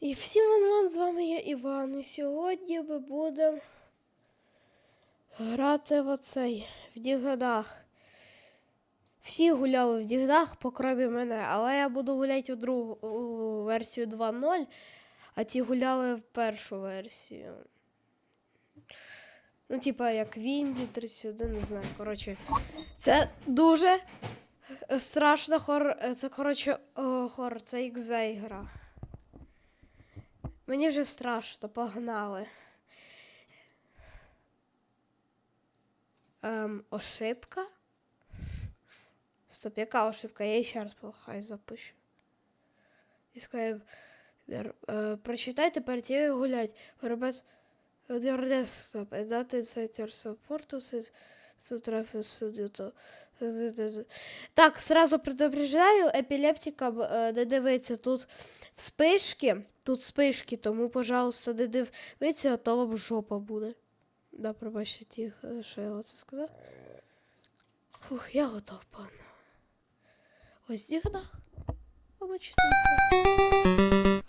І всім ван з вами я Іван. І сьогодні ми будемо грати в оцей в Дігадах. Всі гуляли в Дігдах, покромі мене, але я буду гуляти у другу у версію 2.0, а ті гуляли в першу версію. Ну, типа, як Вінді 31, не знаю. Коротше, це дуже страшно хор. Це, коротше, хор, це ікзе гра. Мені вже страшно, погнали. Ем, ошибка? Стоп, яка ошибка? Я її ще раз хай запишу. І скажу, вер- е, прочитайте як гулять. Робить your desktop and that inside Так, сразу предупреждаю, епілептикам не дивиться тут вспишки, тут вспишки, тому, пожалуйста, не дивіться, а то вам жопа буде. Да, пробачте е, що я оце сказав. Фух, я готов, пане. Ось дігнах. Обичайно.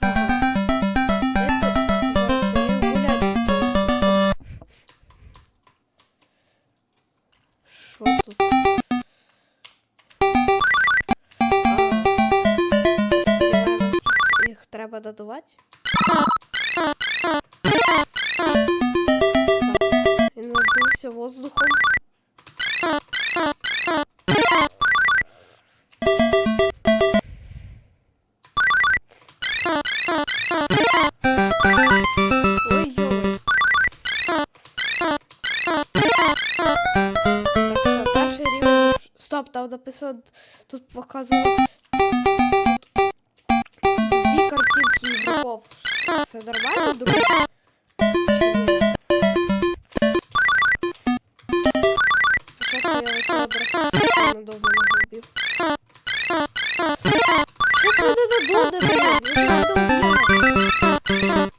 Треба додавати. Він надувся воздухом. Ой-ой. Так, що, перший рівень. Стоп, там написано, тут показано Це нормально, друзі? Спочатку я дракона надовго не губів. Що ж мене ж не доб'ю.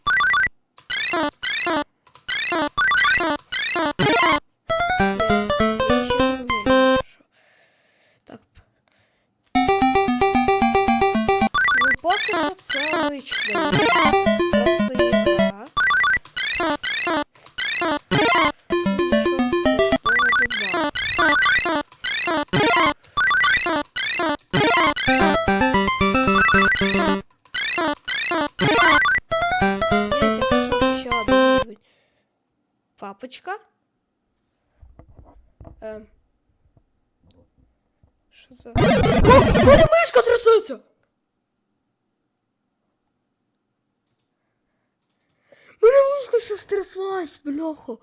Мене мишка ще стряслась, бляха.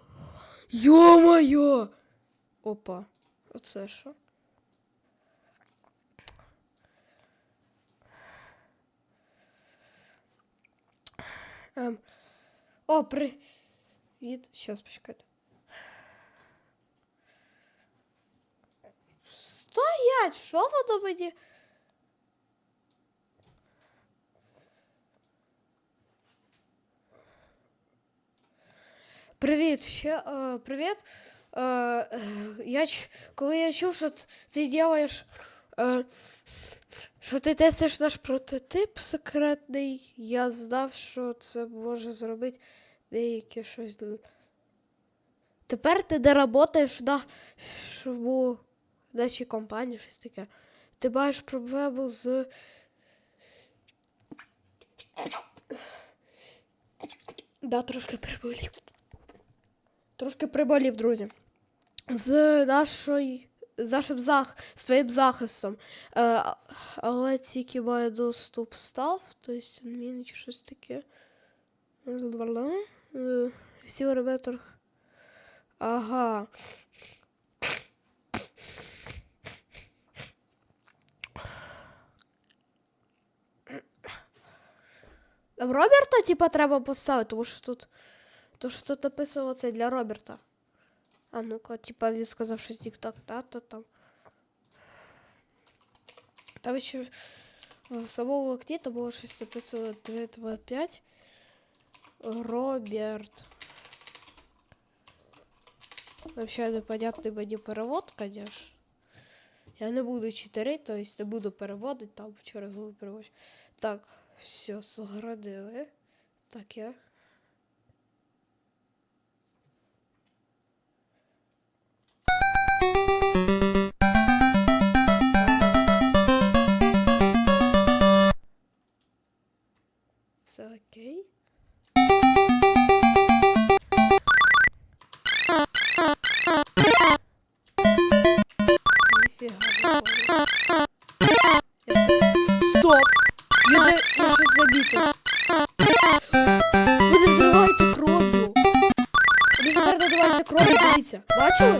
Йо-моє! Опа. Оце що? Ем. О, привіт. Щас почекайте. Стоять! Що воно мені? Привіт, ще е, привіт. Е, я, коли я чув, що ти робиш, е, що ти тестиш наш прототип секретний, я знав, що це може зробити деяке щось. Тепер ти де працюєш на шву нашій компанії, щось таке. Ти маєш проблему з. Да, трошки приболів. Трошки приболів, друзі. З нашої. З нашим зах... з твоїм захистом. Е, але тільки має доступ став, тобто мені чи щось таке. Е, Всі робити. Ага. Роберта, типа, треба поставити, тому що тут. Тому що тут написано це для Роберта. А ну-ка, типа, він сказав щось тік-так, да, то там. Там ще в самому окні там було щось написано 3, 2, 5. Роберт. Вообще непонятний мені перевод, конечно. Я не буду читерити, то есть не буду переводити там через переводчик. Так, Все, заградили. Так, я. Все окей. Ніфіга. Стоп! Мене я щось забіти. Вони взриваються кров'ю. Вони тепер надуваються кров'ю, дивіться. Бачили?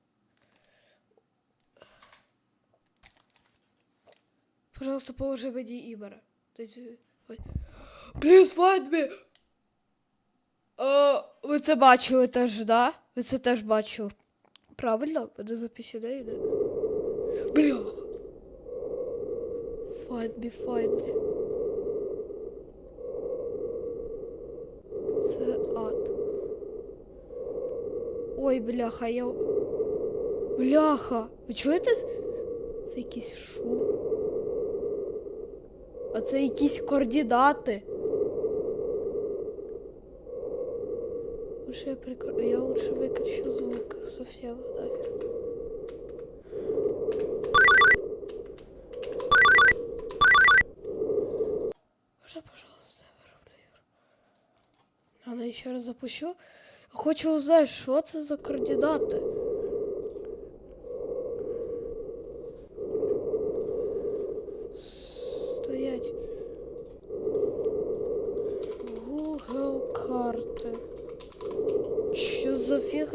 Пожалуйста, положи мені Ібера. То есть, е, ой. Please find me! Е, ви це бачили теж, да? Ви це теж бачили. Правильно? Мене запись іде йде. Бляха. Find me, find me. Це ад. Ой, бляха, я. Бляха! Ви чуєте? Це якийсь шум. А це якісь координати. Лучше я прикр... Я лучше выключу звук совсем нафиг. Можно, пожалуйста, виробник? Ладно, еще раз запущу. Хочу узнать, що це за координати.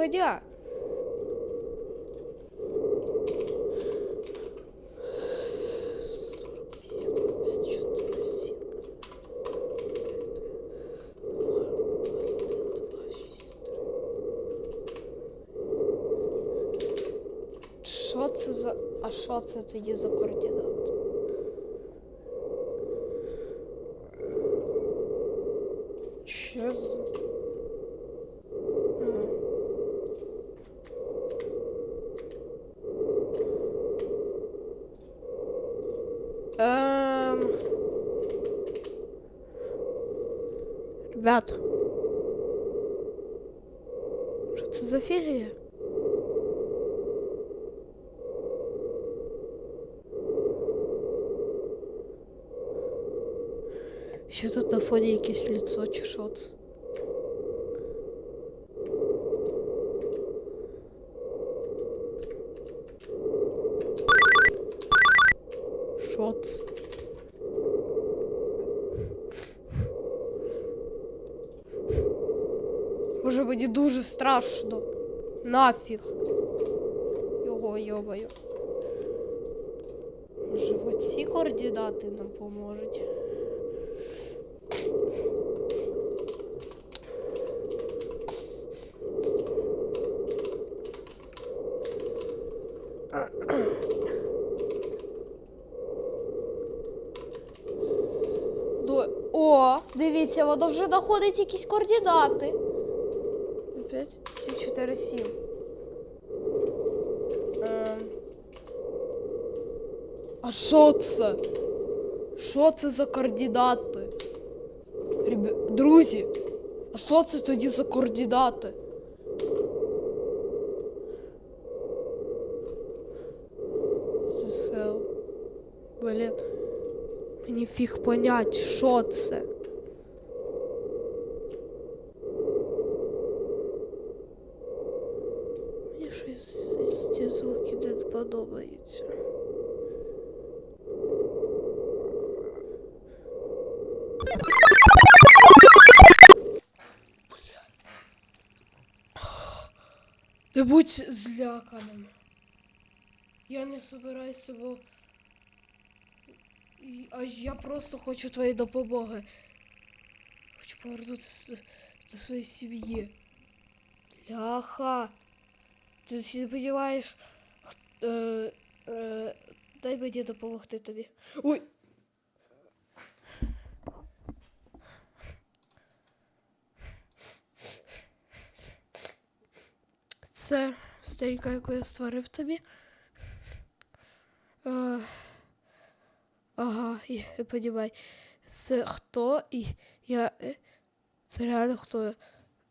Три. Що це за. А що це тоді за координати? Ребят. Що це за фігня? Що тут на фоні якесь лицо чи що це? Мені дуже страшно. Нафіг. Його йобаю. Може, оці координати нам поможуть. О, дивіться, воно вже знаходить якісь координати. 5, 7, 4, 7. Ем. А що це? Що це за координати? Ребя... Друзі, а що це тоді за координати? ЗСЛ. Блін. Мені фіг понять, що це. Щось ці звуки не подобаються. Не будь зляканим. Я не собираюсь тобою. А я просто хочу твоєї допомоги. хочу повернутися до своєї сім'ї. Ляха. Ти сподіваєш, е, е, дай мені допомогти тобі. Ой. Це сторінка, яку я створив тобі. Е, ага, і, подівай. Це хто і я. е, Це реально хто.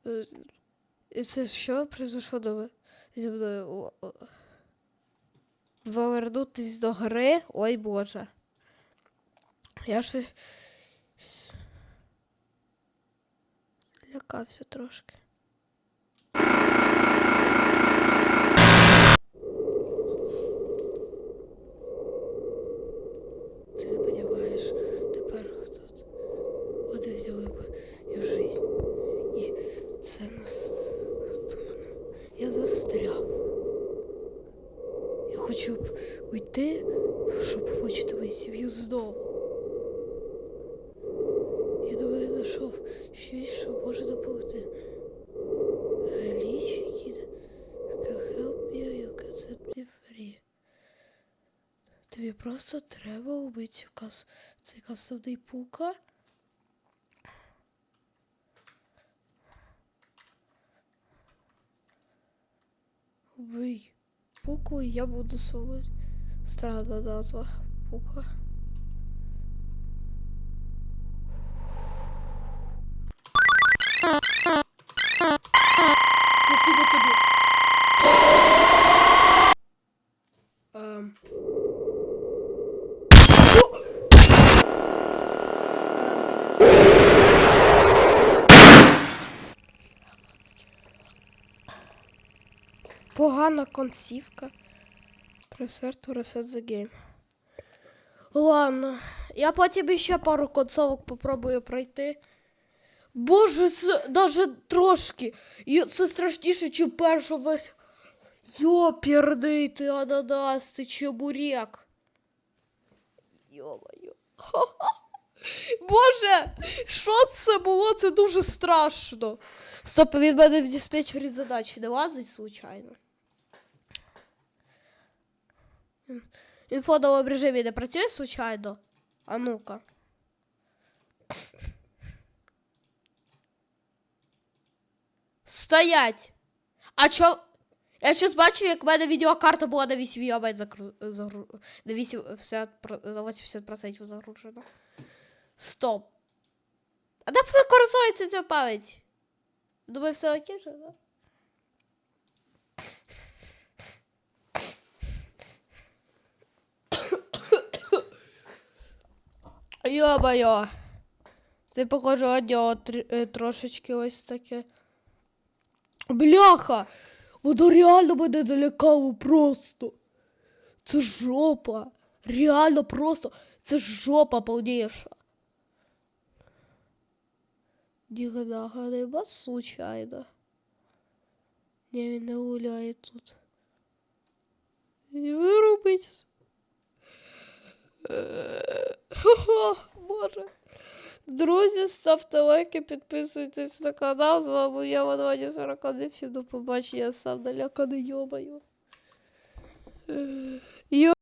Е, це що произошло до мене? Зі мною? Повернутись до гри? Ой боже. Я щось лякався трошки. Просто треба убити кас... цей кастомний пука. Убий пуку, і я буду свободен. Странна назва пука. Погана концівка. Пресер to reset the game. Ладно, я потім ще пару концовок попробую пройти. Боже, це навіть трошки. І це страшніше, ніж перша весь. Йоперний ти ананас, ти чебурек. Йо-моє. Боже, що це було? Це дуже страшно. Стоп, від мене в диспетчері задачі не лазить, случайно. Він в фоновому режимі не працює случайно? А ну-ка. Стоять! А чо? Я щось бачу, як в мене відеокарта була на 8 ГБ закру... загру... на 80... про- на 80% загружена. Стоп. А де використовується ця пам'ять? Думаю, все окей же, да? Йо-моє. Це похоже одягу трі- е, трошечки ось таке. Бляха! Воно реально мене налякало просто. Це жопа. Реально просто. Це жопа повніша. Дігнага нема случайно. Ні, він не гуляє тут. І вирубить. Е, Хо-хо, Боже. Друзі, ставте лайки, підписуйтесь на канал. З вами я, Ваня 41. Всім до побачення, я сам наляканий, йомаю. Йо.